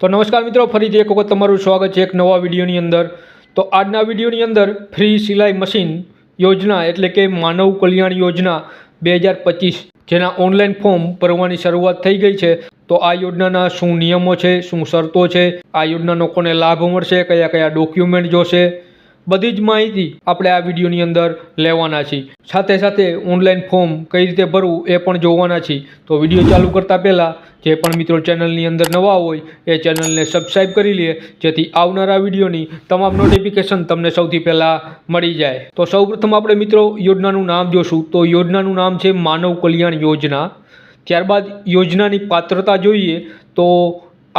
તો નમસ્કાર મિત્રો, ફરીથી એક વખત તમારું સ્વાગત છે એક નવા વિડીયોની અંદર. તો આજના વિડીયોની અંદર ફ્રી સિલાઈ મશીન યોજના એટલે કે માનવ કલ્યાણ યોજના બે હજાર પચીસ, જેના ઓનલાઈન ફોર્મ ભરવાની શરૂઆત થઈ ગઈ છે. તો આ યોજનાના શું નિયમો છે, શું શરતો છે, આ યોજનાનો કોને લાભ મળશે, કયા કયા ડોક્યુમેન્ટ જોશે બધી જ માહિતી આપણે આ વિડીયોની અંદર લેવાના છીએ. સાથે સાથે ઓનલાઈન ફોર્મ કઈ રીતે ભરવું એ પણ જોવાના છીએ. તો વીડિયો ચાલુ કરતાં પહેલાં જે પણ મિત્રો ચેનલની અંદર નવા હોય એ ચેનલને સબસ્ક્રાઈબ કરી લે, જેથી આવનારા વિડીયોની તમામ નોટિફિકેશન તમને સૌથી પહેલાં મળી જાય. તો સૌપ્રથમ આપણે મિત્રો યોજનાનું નામ જોશું. તો યોજનાનું નામ છે માનવ કલ્યાણ યોજના. ત્યારબાદ યોજનાની પાત્રતા જોઈએ તો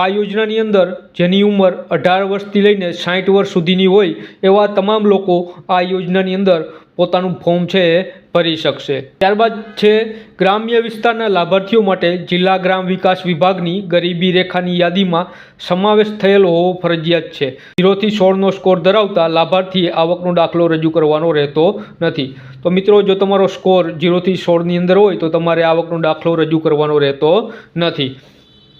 આ યોજનાની અંદર જેની ઉંમર અઢાર વર્ષથી લઈને સાઠ વર્ષ સુધીની હોય એવા તમામ લોકો આ યોજનાની અંદર પોતાનું ફોર્મ છે એ ભરી શકશે. ત્યારબાદ છે ગ્રામ્ય વિસ્તારના લાભાર્થીઓ માટે જિલ્લા ગ્રામ વિકાસ વિભાગની ગરીબી રેખાની યાદીમાં સમાવેશ થયેલો હોવો ફરજિયાત છે. ઝીરોથી સોળનો સ્કોર ધરાવતા લાભાર્થીએ આવકનો દાખલો રજૂ કરવાનો રહેતો નથી. તો મિત્રો, જો તમારો સ્કોર ઝીરોથી સોળની અંદર હોય તો તમારે આવકનો દાખલો રજૂ કરવાનો રહેતો નથી.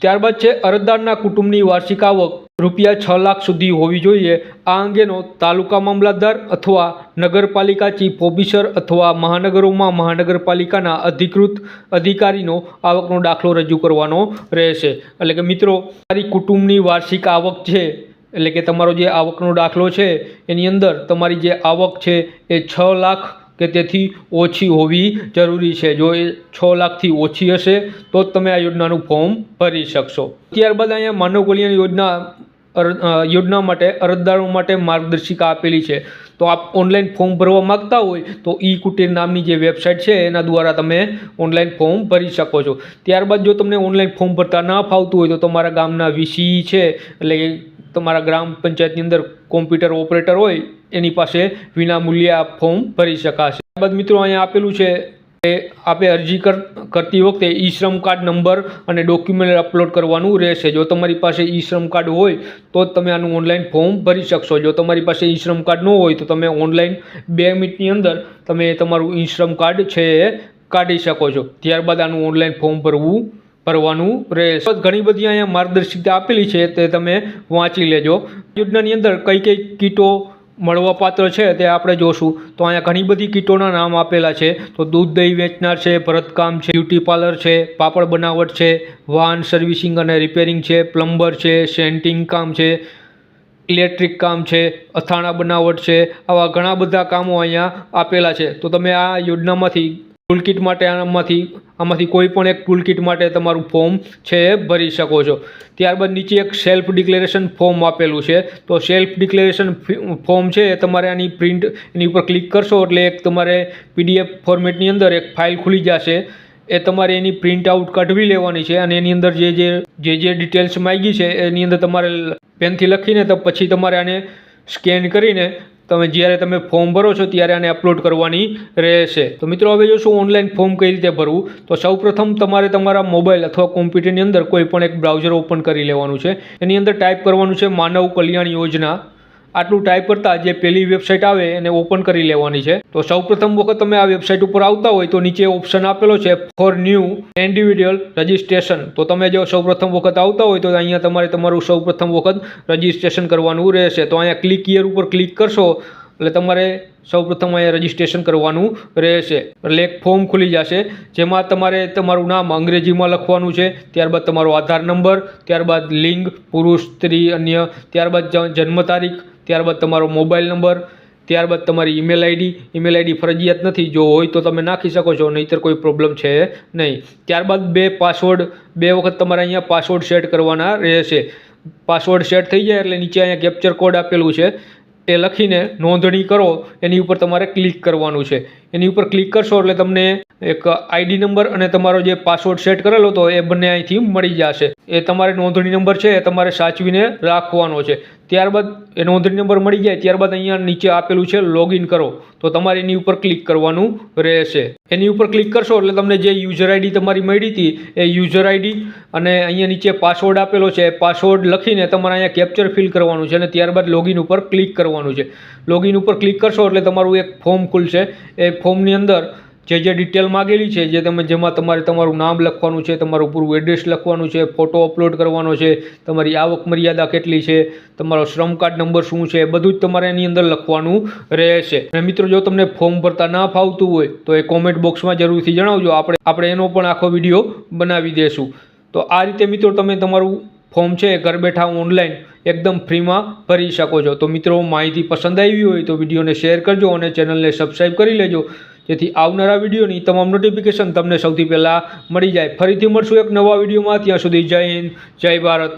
ત્યારબાદ છે અરજદારના કુટુંબની વાર્ષિક આવક. રૂપિયા છ લાખ સુધી હોવી જોઈએ. આ અંગેનો તાલુકા મામલતદાર અથવા નગરપાલિકા ચીફ ઓફિસર અથવા મહાનગરોમાં મહાનગરપાલિકાના અધિકૃત અધિકારીનો આવકનો દાખલો રજૂ કરવાનો રહેશે. એટલે કે મિત્રો, તમારી કુટુંબની વાર્ષિક આવક છે, એટલે કે તમારો જે આવકનો દાખલો છે, એની અંદર તમારી જે આવક છે એ છ લાખ કે તેથી ઓછી હોવી જરૂરી છે. જો એ છ લાખથી ઓછી હશે, તો જ તમે આ યોજનાનું ફોર્મ ભરી શકશો. ત્યારબાદ અહીંયા માનવ કલ્યાણ યોજના યોજના માટે અરજદારો માટે માર્ગદર્શિકા આપેલી છે. તો આપ ઓનલાઈન ફોર્મ ભરવા માગતા હોય, તો ઈ કુટીર નામની જે વેબસાઇટ છે, એના દ્વારા તમે ઓનલાઈન ફોર્મ ભરી શકો છો. ત્યારબાદ જો તમને ઓનલાઈન ફોર્મ ભરતા ના ફાવતું હોય, તો તમારા ગામના વીસી છે, એટલે તમારા ગ્રામ પંચાયતની અંદર કોમ્પ્યુટર ઓપરેટર હોય, એની પાસે વિનામૂલ્યે આ ફોર્મ ભરી શકાશે. ત્યારબાદ મિત્રો અહીંયા આપેલું છે કે આપે અરજી કર, કરતી વખતે ઈ શ્રમ કાર્ડ નંબર અને ડોક્યુમેન્ટ અપલોડ કરવાનું રહેશે. જો તમારી પાસે ઈ શ્રમ કાર્ડ હોય, તો તમે આનું ઓનલાઈન ફોર્મ ભરી શકશો. જો તમારી પાસે ઈ શ્રમ કાર્ડ ન હોય, તો તમે ઓનલાઈન બે મિનિટની અંદર તમે તમારું ઈ શ્રમ કાર્ડ છે એ કાઢી શકો છો. ત્યારબાદ આનું ઓનલાઈન ફોર્મ ભરવું ભરવાનું રહેશે. ઘણી બધી અહીંયા માર્ગદર્શિકા આપેલી છે, તે તમે વાંચી લેજો. યોજનાની અંદર કઈ કઈ કીટો મળવાપાત્ર છે, તે આપણે જોશું. તો અહીંયા ઘણી બધી કીટોના નામ આપેલા છે. તો દૂધ દહીં વેચનાર છે, ભરતકામ છે, બ્યુટી પાર્લર છે, પાપડ બનાવટ છે, વાહન સર્વિસિંગ અને રિપેરિંગ છે, પ્લમ્બર છે, સેન્ટિંગ કામ છે, ઇલેક્ટ્રિક કામ છે, અથાણા બનાવટ છે, આવા ઘણા બધા કામો અહીંયા આપેલા છે. તો તમે આ યોજનામાંથી ટૂલકીટ માટે આમાંથી આમાંથી કોઈ પણ એક ટૂલકીટ માટે તમારું ફોર્મ છે એ ભરી શકો છો. ત્યારબાદ નીચે એક સેલ્ફ ડિક્લેરેશન ફોર્મ આપેલું છે. તો સેલ્ફ ડિક્લેરેશન ફોર્મ છે એ તમારે આની પ્રિન્ટ એની ઉપર ક્લિક કરશો એટલે એક તમારે પીડીએફ ફોર્મેટની અંદર એક ફાઇલ ખુલી જશે. એ તમારે એની પ્રિન્ટ આઉટ કાઢવી લેવાની છે અને એની અંદર જે જે જે જે ડિટેલ્સ માગી છે એની અંદર તમારે પેનથી લખીને તો પછી તમારે આને સ્કેન કરીને તમે જ્યારે તમે ફોર્મ ભરો છો ત્યારે આને અપલોડ કરવાની રહેશે. તો મિત્રો, હવે જોશું ઓનલાઈન ફોર્મ કઈ રીતે ભરવું? તો સૌપ્રથમ તમારે તમારા મોબાઈલ અથવા કોમ્પ્યુટરની અંદર કોઈ પણ એક બ્રાઉઝર ઓપન કરી લેવાનું છે. એની અંદર ટાઈપ કરવાનું છે, માનવ કલ્યાણ યોજના. આટલું ટાઈપ કરતાં જે પહેલી વેબસાઇટ આવે એને ઓપન કરી લેવાની છે. તો સૌપ્રથમ વખત તમે આ વેબસાઇટ ઉપર આવતા હોય તો નીચે ઓપ્શન આપેલો છે ફોર ન્યૂ ઇન્ડિવિડ્યુઅલ રજિસ્ટ્રેશન. તો તમે જો સૌ પ્રથમ વખત આવતા હોય તો અહીંયા તમારે તમારું સૌ પ્રથમ વખત રજિસ્ટ્રેશન કરવાનું રહેશે. તો અહીંયા ક્લિક યર ઉપર ક્લિક કરશો એટલે તમારે સૌપ્રથમ અહીંયા રજિસ્ટ્રેશન કરવાનું રહેશે. એટલે એક ફોર્મ ખુલી જશે જેમાં તમારે તમારું નામ અંગ્રેજીમાં લખવાનું છે. ત્યારબાદ તમારો આધાર નંબર, ત્યારબાદ લિંગ, પુરુષ, સ્ત્રી, અન્ય, ત્યારબાદ જન્મ તારીખ ત્યારબાદ તમારો મોબાઈલ નંબર, ત્યારબાદ તમારી ઈમેલ આઈડી ઈમેલ આઈડી ફરજિયાત નથી, જો હોય તો તમે નાખી શકો છો, નહીંતર કોઈ પ્રોબ્લેમ છે નહીં. ત્યારબાદ બે પાસવર્ડ, બે વખત તમારે અહીંયા પાસવર્ડ સેટ કરવાના રહેશે. પાસવર્ડ સેટ થઈ જાય એટલે નીચે અહીંયા કેપ્ચર કોડ આપેલું છે. એ લખીને નોંધણી કરો, એની ઉપર તમારે ક્લિક કરવાનું છે. એની ઉપર ક્લિક કરશો એટલે તમને એક આઈડી નંબર અને તમારો જે પાસવર્ડ સેટ કરેલો હતો, એ બંને અહીંથી મળી જશે. એ તમારે નોંધણી નંબર છે, એ તમારે સાચવીને રાખવાનો છે. ત્યારબાદ એ નોંધણી નંબર મળી જાય, ત્યારબાદ અહીંયા નીચે આપેલું છે લોગિન કરો. તો તમારે એની ઉપર ક્લિક કરવાનું રહેશે. એની ઉપર ક્લિક કરશો એટલે તમને જે યુઝર આઈડી તમારી મળી હતી, એ યુઝર આઈડી અને અહીંયા નીચે પાસવર્ડ આપેલો છે પાસવર્ડ લખીને તમારે અહીંયા કેપ્ચર ફિલ કરવાનું છે અને ત્યારબાદ લોગિન ઉપર ક્લિક કરવાનું છે. લોગિન ઉપર ક્લિક કરશો એટલે તમારું એક ફોર્મ ખુલશે. એ ફોર્મની અંદર જે જે ડિટેલ માગેલી છે, જે તમે જેમાં તમારે તમારું નામ લખવાનું છે, તમારું પૂરું એડ્રેસ લખવાનું છે ફોટો અપલોડ કરવાનો છે, તમારી આવક મર્યાદા કેટલી છે, તમારો શ્રમ કાર્ડ નંબર શું છે બધું જ તમારે એની અંદર લખવાનું રહેશે. અને મિત્રો, જો તમને ફોર્મ ભરતા ના ફાવતું હોય, તો એ કોમેન્ટ બોક્સમાં જરૂરથી જણાવજો. આપણે આપણે એનો પણ આખો વીડિયો બનાવી દેશું. તો આ રીતે મિત્રો, તમે તમારું ફોર્મ છે ઘર બેઠા ઓનલાઈન એકદમ ફ્રીમાં ભરી શકો છો. તો મિત્રો, માહિતી પસંદ આવી હોય તો વિડીયોને શેર કરજો અને ચેનલને સબસ્ક્રાઈબ કરી લેજો. જેથી આવનારા વિડીયોની તમામ નોટિફિકેશન તમને સૌથી પહેલાં મળી જાય. ફરીથી મળશું એક નવા વિડીયોમાં. ત્યાં સુધી જય હિન્દ, જય ભારત.